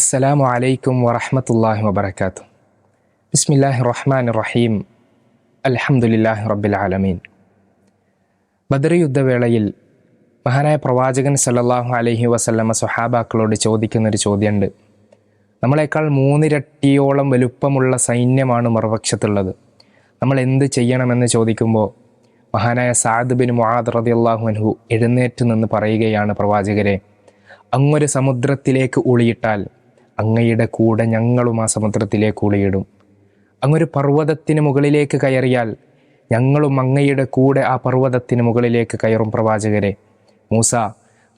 അസ്സലാമു അലൈക്കും വറഹമത്തല്ലാഹി വബർക്കാത്തു ബിസ്മില്ലാഹി റഹ്മാൻ റഹീം അലഹമുല്ലാഹി റബ്ബിൽ ആലമീൻ. ബദർ യുദ്ധവേളയിൽ മഹാനായ പ്രവാചകൻ സല്ലല്ലാഹു അലൈഹി വസല്ലമ സുഹാബാക്കളോട് ചോദിക്കുന്നൊരു ചോദ്യമുണ്ട്. നമ്മളെക്കാൾ മൂന്നിരട്ടിയോളം വലുപ്പമുള്ള സൈന്യമാണ് മറുപക്ഷത്തുള്ളത്. നമ്മൾ എന്ത് ചെയ്യണമെന്ന് ചോദിക്കുമ്പോൾ മഹാനായ സാദ് ബിൻ മുആദ് റളിയല്ലാഹു അൻഹു എഴുന്നേറ്റ് നിന്ന് പറയുകയാണ് പ്രവാചകരെ. അങ്ങൊരു സമുദ്രത്തിലേക്ക് ഉളിയിട്ടാൽ അങ്ങയുടെ കൂടെ ഞങ്ങളും ആ സമുദ്രത്തിലേക്ക് ഒളിയിടും. അങ്ങൊരു പർവതത്തിന് മുകളിലേക്ക് കയറിയാൽ ഞങ്ങളും അങ്ങയുടെ കൂടെ ആ പർവതത്തിന് മുകളിലേക്ക് കയറും പ്രവാചകരെ. മൂസ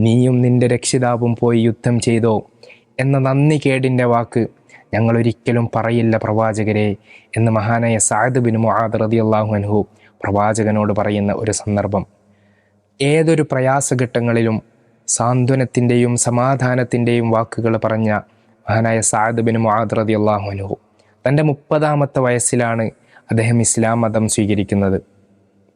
നീയും നിന്റെ രക്ഷിതാവും പോയി യുദ്ധം ചെയ്തോ എന്ന നന്ദി കേടിന്റെ വാക്ക് ഞങ്ങളൊരിക്കലും പറയില്ല പ്രവാചകരെ എന്ന് മഹാനായ സാദ് ബിൻ മുഹാദ് റതി അള്ളാഹു അൻഹു പ്രവാചകനോട് പറയുന്ന ഒരു സന്ദർഭം. ഏതൊരു പ്രയാസഘട്ടങ്ങളിലും സാന്ത്വനത്തിന്റെയും സമാധാനത്തിന്റെയും വാക്കുകൾ പറഞ്ഞ മഹാനായ സാദ് ബിൻ മുആദ് റളിയല്ലാഹു അൻഹു. തന്റെ മുപ്പതാമത്തെ വയസ്സിലാണ് അദ്ദേഹം ഇസ്ലാം മതം സ്വീകരിക്കുന്നത്.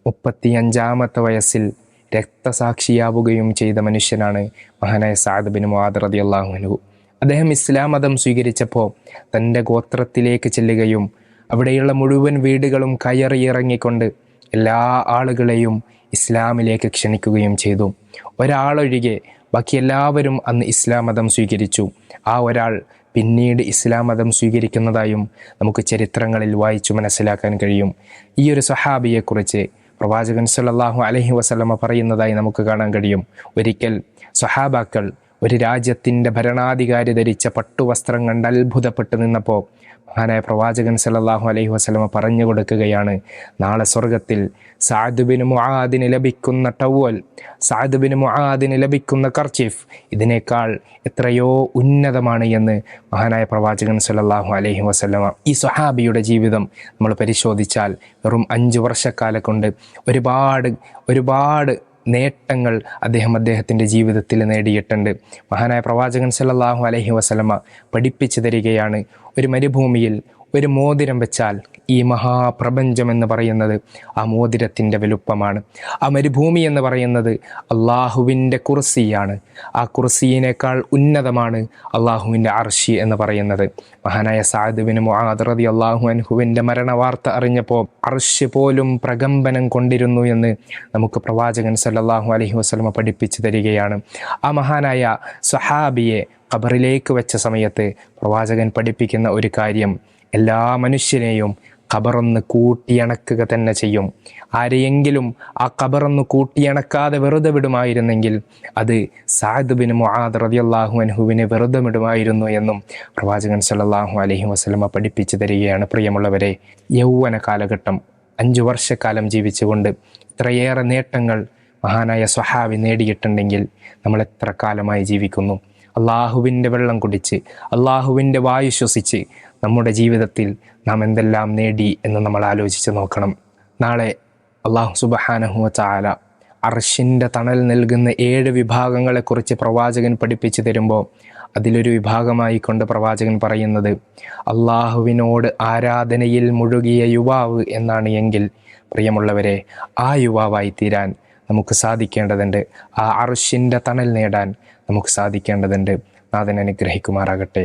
മുപ്പത്തിയഞ്ചാമത്തെ വയസ്സിൽ രക്തസാക്ഷിയാവുകയും ചെയ്ത മനുഷ്യനാണ് മഹാനായ സാദ് ബിൻ മുആദ് റളിയല്ലാഹു അൻഹു. അദ്ദേഹം ഇസ്ലാം മതം സ്വീകരിച്ചപ്പോൾ തന്റെ ഗോത്രത്തിലേക്ക് ചെല്ലുകയും അവിടെയുള്ള മുഴുവൻ വീടുകളും കയറിയിറങ്ങിക്കൊണ്ട് എല്ലാ ആളുകളെയും ഇസ്ലാമിലേക്ക് ക്ഷണിക്കുകയും ചെയ്തു. ഒരാളൊഴികെ ബാക്കി എല്ലാവരും അന്ന് ഇസ്ലാം മതം സ്വീകരിച്ചു. ആ ഒരാൾ പിന്നീട് ഇസ്ലാം മതം സ്വീകരിക്കുന്നതായും നമുക്ക് ചരിത്രങ്ങളിൽ വായിച്ചു മനസ്സിലാക്കാൻ കഴിയും. ഈ ഒരു സഹാബിയെക്കുറിച്ച് പ്രവാചകൻ സല്ലാഹു അലഹി വസ്ലമ പറയുന്നതായി നമുക്ക് കാണാൻ കഴിയും. ഒരിക്കൽ സഹാബാക്കൾ ഒരു രാജ്യത്തിന്റെ ഭരണാധികാരി ധരിച്ച പട്ടുവസ്ത്രം കണ്ട് അത്ഭുതപ്പെട്ട് നിന്നപ്പോൾ മഹാനായ പ്രവാചകൻ സല്ലല്ലാഹു അലൈഹി വസ്ലമ പറഞ്ഞു കൊടുക്കുകയാണ് നാളെ സ്വർഗത്തിൽ സാദുബിന് മുഹാദിന് ലഭിക്കുന്ന ടവൽ സാദുബിന് മുഹാദിന് ലഭിക്കുന്ന കർച്ചീഫ് ഇതിനേക്കാൾ എത്രയോ ഉന്നതമാണ് എന്ന് മഹാനായ പ്രവാചകൻ സല്ലല്ലാഹു അലൈഹി വസ്ലമ ഈ സ്വഹാബിയുടെ ജീവിതം നമ്മൾ പരിശോധിച്ചാൽ വെറും അഞ്ച് വർഷക്കാലം കൊണ്ട് ഒരുപാട് ഒരുപാട് നേട്ടങ്ങൾ അദ്ദേഹം അദ്ദേഹത്തിന്റെ ജീവിതത്തിൽ നേടിയിട്ടുണ്ട്. മഹാനായ പ്രവാചകൻ സല്ലാഹു അലഹി വസല്ലമ പഠിപ്പിച്ചു തരികയാണ് ഒരു മരുഭൂമിയിൽ ഒരു മോതിരം വെച്ചാൽ ഈ മഹാപ്രപഞ്ചം എന്ന് പറയുന്നത് ആ മോതിരത്തിന്റെ വലുപ്പമാണ്. ആ മരുഭൂമി എന്ന് പറയുന്നത് അള്ളാഹുവിന്റെ കുർസിയാണ്. ആ കുർസിയിനേക്കാൾ ഉന്നതമാണ് അള്ളാഹുവിന്റെ അർഷി എന്ന് പറയുന്നത്. മഹാനായ സാദുവിന് മുഹാദ്രതി അള്ളാഹു അൻഹുവിന്റെ മരണവാർത്ത അറിഞ്ഞപ്പോൾ അർഷ് പോലും പ്രകമ്പനം കൊണ്ടിരുന്നു എന്ന് നമുക്ക് പ്രവാചകൻ സല്ലാഹു അലഹി വസ്ലമ പഠിപ്പിച്ചു തരികയാണ്. ആ മഹാനായ സഹാബിയെ ഖബറിലേക്ക് വെച്ച സമയത്ത് പ്രവാചകൻ പഠിപ്പിക്കുന്ന ഒരു കാര്യം എല്ലാ മനുഷ്യനെയും ഖബറൊന്ന് കൂട്ടിയണക്കുക തന്നെ ചെയ്യും. ആരെയെങ്കിലും ആ ഖബറൊന്ന് കൂട്ടിയണക്കാതെ വെറുതെ വിടുമായിരുന്നെങ്കിൽ അത് സാദുബിന് മുഹാദ് മുആദ് റളിയല്ലാഹു അൻഹുവിനെ വെറുതെ വിടുമായിരുന്നു എന്നും പ്രവാചകൻ സല്ലല്ലാഹു അലഹി വസ്ലമ പഠിപ്പിച്ചു തരികയാണ് പ്രിയമുള്ളവരെ. യൗവന കാലഘട്ടം. അഞ്ചു വർഷക്കാലം ജീവിച്ചുകൊണ്ട് ഇത്രയേറെ നേട്ടങ്ങൾ മഹാനായ സ്വഹാബി നേടിയിട്ടുണ്ടെങ്കിൽ നമ്മൾ എത്ര കാലമായി ജീവിക്കുന്നു? അള്ളാഹുവിന്റെ വെള്ളം കുടിച്ച് അള്ളാഹുവിന്റെ വായു ശ്വസിച്ച് നമ്മുടെ ജീവിതത്തിൽ നാം എന്തെല്ലാം നേടി എന്ന് നമ്മൾ ആലോചിച്ച് നോക്കണം. നാളെ അള്ളാഹു സുബഹാനഹുവ ചാല അർഷിന്റെ തണൽ നൽകുന്ന ഏഴ് വിഭാഗങ്ങളെക്കുറിച്ച് പ്രവാചകൻ പഠിപ്പിച്ചു തരുമ്പോൾ അതിലൊരു വിഭാഗമായി കൊണ്ട് പ്രവാചകൻ പറയുന്നത് അള്ളാഹുവിനോട് ആരാധനയിൽ മുഴുകിയ യുവാവ് എന്നാണ് എങ്കിൽ പ്രിയമുള്ളവരെ ആ യുവാവായി തീരാൻ നമുക്ക് സാധിക്കേണ്ടതുണ്ട്. ആ അർഷിന്റെ തണൽ നേടാൻ നമുക്ക് സാധിക്കേണ്ടതുണ്ട്. നാഥൻ അനുഗ്രഹിക്കുമാറാകട്ടെ.